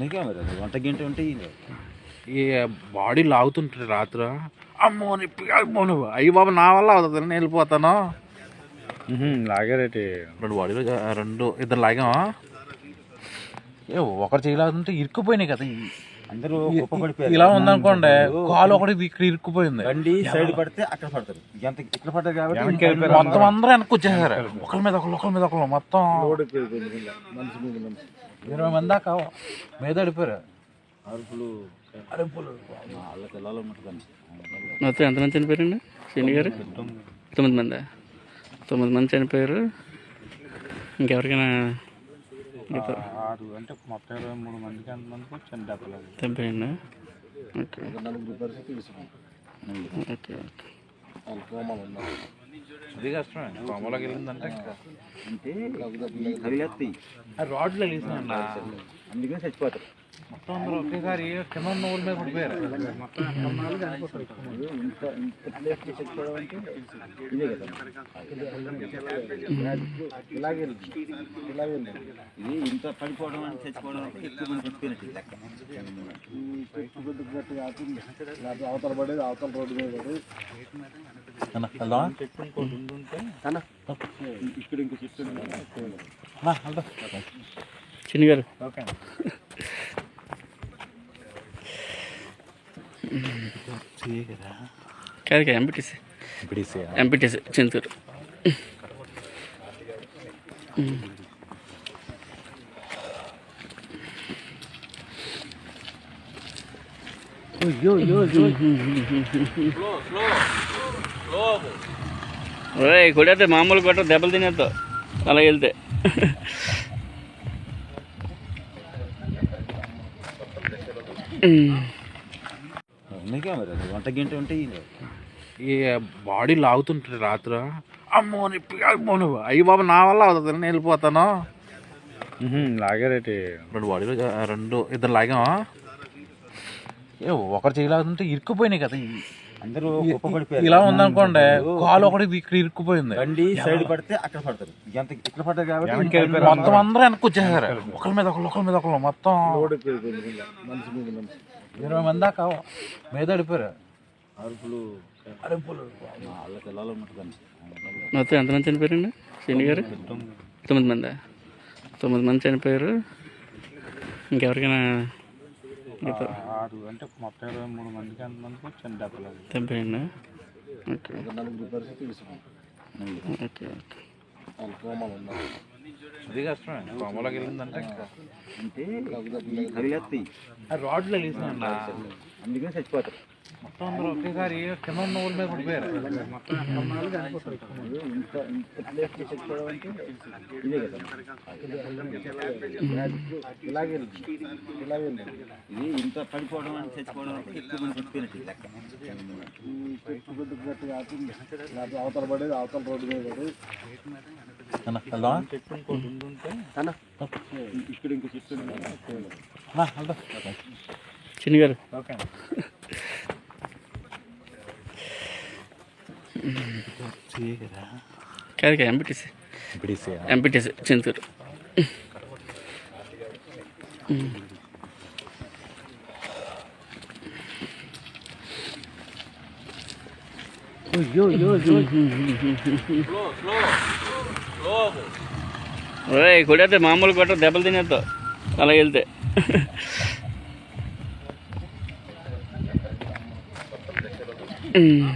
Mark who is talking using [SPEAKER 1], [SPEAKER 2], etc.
[SPEAKER 1] నీకే మరి వంట గింట ఉంటే.
[SPEAKER 2] ఈ బాడీ లాగుతుంటుంది రాత్రి. అమ్మో నొప్పి అమ్మో నువ్వు. అయ్యి బాబు నా వల్ల అవుతుంది నేను వెళ్ళిపోతాను.
[SPEAKER 1] లాగారేటి.
[SPEAKER 2] రెండు బాడీలు రెండు ఇద్దరు లాగామా? ఏ ఒకరు చేయలాగుతుంటే ఇరుక్కుపోయినాయి కదా
[SPEAKER 1] అందరూ
[SPEAKER 2] ఇలా ఉందనుకోండి కాలు ఒకటి ఇక్కడ ఇరుక్కుపోయింది.
[SPEAKER 1] బండి సైడ్ పడితే అక్కడ పడతారు. ఎంత ఇక్కడ కాబట్టి.
[SPEAKER 2] మొత్తం అందరూ వెనక్కి వచ్చేసారు. ఒకరి మీద ఒకరు ఒకరి మీద ఒకరు మొత్తం. ఇరవై మంది దాకా మీద అడిపోయారు
[SPEAKER 1] అరుపులు
[SPEAKER 2] అరుపులు.
[SPEAKER 1] వాళ్ళకి వెళ్ళాలన్నట్టుగాని
[SPEAKER 3] మొత్తం ఎంతమంది చనిపోయారండి? శని గారు? తొమ్మిది మంది? తొమ్మిది మంది చనిపోయారు. ఇంకెవరికైనా
[SPEAKER 2] ఆరు అంటే మొత్తం ఇరవై మూడు మందికి ఎంతమందికి వచ్చింది డబ్బులు
[SPEAKER 3] చనిపోయిందా ఓకే. Okay okay.
[SPEAKER 2] అది కష్టమే కొమ్మలోకి వెళ్ళిందంటే ఇంకా
[SPEAKER 1] అంటే
[SPEAKER 2] రాడ్లు వెళ్ళేసిన
[SPEAKER 1] అందుకని చచ్చిపోతారు
[SPEAKER 2] మొత్తం అందరూ ఒకేసారి కింద ఊరి మీద పడిపోయారు
[SPEAKER 1] ఇలాగే ఇలాగే ఇది ఇంత పడిపోవడం ఎక్కువ మంది లెక్క అవతల పడేది అవతల రోడ్డు మీద పడేది
[SPEAKER 2] అన్న, వెళ్దామా?
[SPEAKER 1] ఇక్కడ ఇంకో చెట్టు ఉంది.
[SPEAKER 2] అన్న, వెళ్దాం.
[SPEAKER 3] శని గారు
[SPEAKER 2] ఓకే
[SPEAKER 3] కాదు కాదు ఎంపీటీసీ ఎంపీటీసీ చింతూరు. ఒరే కొడితే మామూలు కొట్ట దెబ్బలు తినేస్తావు అలా వెళ్తే.
[SPEAKER 1] నీకే మరి అది వంట గింట ఉంటే.
[SPEAKER 2] ఈ బాడీ లాగుతుంటుంది రాత్రి. అమ్మో అమ్మో నువ్వు. అయ్యి బాబు నా వల్ల అవుతుంది నేను వెళ్ళిపోతాను.
[SPEAKER 1] లాగారేటి.
[SPEAKER 2] రెండు బాడీలు రెండు ఇద్దరు లాగామా? ఏ ఒకరు చేయలాగుతుంటే ఇరుక్కుపోయినాయి కదా.
[SPEAKER 1] అందరూ
[SPEAKER 2] ఇలా ఉందనుకోండి కాలు ఒకటి ఇక్కడ ఇరుక్కుపోయింది.
[SPEAKER 1] బండి సైడ్ పడితే అక్కడ పడతారు. ఎంత ఇక్కడ పడ్డారు కాబట్టి.
[SPEAKER 2] మొత్తం అందరూ వెనక్కి వచ్చేసారు. ఒకరి మీద ఒకరు ఒకరి మీద ఒకరు మొత్తం. ఇరవై మంది దాకా మీద అడిపోయారు
[SPEAKER 1] అరుపులు.
[SPEAKER 2] అరుపులు.
[SPEAKER 1] వాళ్ళకి వెళ్ళాలన్నట్టుగాని
[SPEAKER 3] మొత్తం ఎంతమంది చనిపోయారండి? శని గారు? తొమ్మిది మంది. తొమ్మిది మంది చనిపోయారు. ఇంకెవరికైనా
[SPEAKER 2] ఆరు అంటే మొత్తం ఇరవై మూడు మందికి ఎంతమందికి వచ్చింది డబ్బులు
[SPEAKER 3] చనిపోయిందా ఓకే. Okay okay.
[SPEAKER 2] అది కష్టమే. కొమ్మలోకి వెళ్ళిందంటే
[SPEAKER 1] అంటే
[SPEAKER 2] రాడ్లు వెళ్ళిందండి
[SPEAKER 1] అందుకని చచ్చిపోతారు.
[SPEAKER 2] మొత్తం అందరూ ఒకేసారి కింద ఉన్న ఊరి మీద పడిపోయారు
[SPEAKER 1] ఇంత ఇలాగే ఇలాగే ఇది ఇంత పడిపోవడం అని చచ్చిపోవడం అంటే ఎక్కువ మంది చచ్చిపోయినట్టు లెక్క అవతల పడేది అవతల రోడ్డు మీద పడేది ఇక్కడ ఇంకో చెట్టు
[SPEAKER 3] చిన్న గారు
[SPEAKER 2] ఓకే
[SPEAKER 3] కాదు ఎంపీటీసీ ఎంపీటీసీ చింతూరు. ఒరే కొడితే మామూలు కొట్ట దెబ్బలు తినేస్తావు అలా వెళ్తే. ఉమ్.